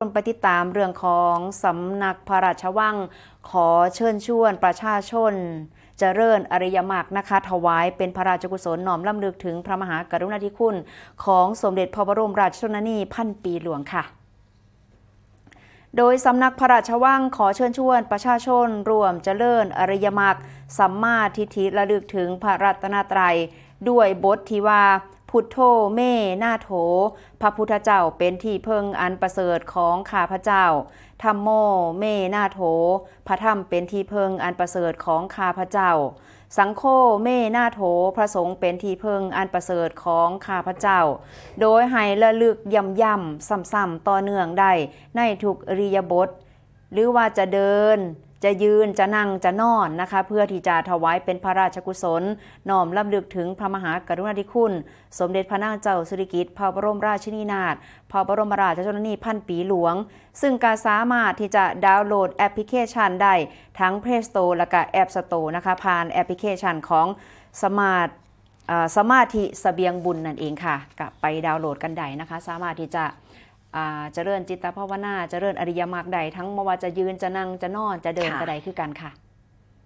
คนไปติดตามเรื่องของสำนักพระราชวัง ขอเชิญชวนประชาชนจเจริญอริยมรรคนะคะถวายเป็นพระราชกุศลน้อมลำลึกถึงพระมหากรุณาธิคุณ ของสมเด็จพระบรมราชชนนีพันปีหลวงค่ะ โดยสำนักพระราชวังขอเชิญชวนประชาชนรวมจเจริญอริยมรรคสัมมาทิฏฐิระลึกถึงพระรัตนตรัย ด้วยบทที่ว่า พุทโธเม่หน้าโถ พระพุทธเจ้าเป็นที่เพิงอันประเสริฐของข้าพเจ้าธรรมโมเม่หน้าโถ พระธรรมเป็นที่เพิงอันประเสริฐของข้าพเจ้า สังโฆเม่หน้าโถ พระสงฆ์เป็นที่เพิงอันประเสริฐของข้าพเจ้า โดยให้ระลึกย่ำย่ำซ้ำๆต่อเนื่องได้ในทุกอริยบท หรือว่าจะเดิน จะยืนจะนั่งจะนอนนะคะ เพื่อที่จะถวายเป็นพระราชกุศลน้อมลำลึกถึงพระมหากรุณาธิคุณ สมเด็จพระนางเจ้าสิริกิติ์พระบรมราชินีนาถพระบรมราชชนนีพันปีหลวง ซึ่งการสามารถที่จะดาวน์โหลดแอปพลิเคชันได้ทั้ง Play Store และก็ App Store นะคะผ่านแอปพลิเคชันของสมาร์ทอ่าสมาธิเสบียงบุญนั่นเองค่ะกับไปดาวน์โหลดกันได้นะคะ สามารถที่จะ เจริญจิตภาวนาเจริญอริยมรรคใดทั้งไม่ว่าจะยืนจะนั่งจะนอนจะเดินค่ะก็ได้คือกันค่ะ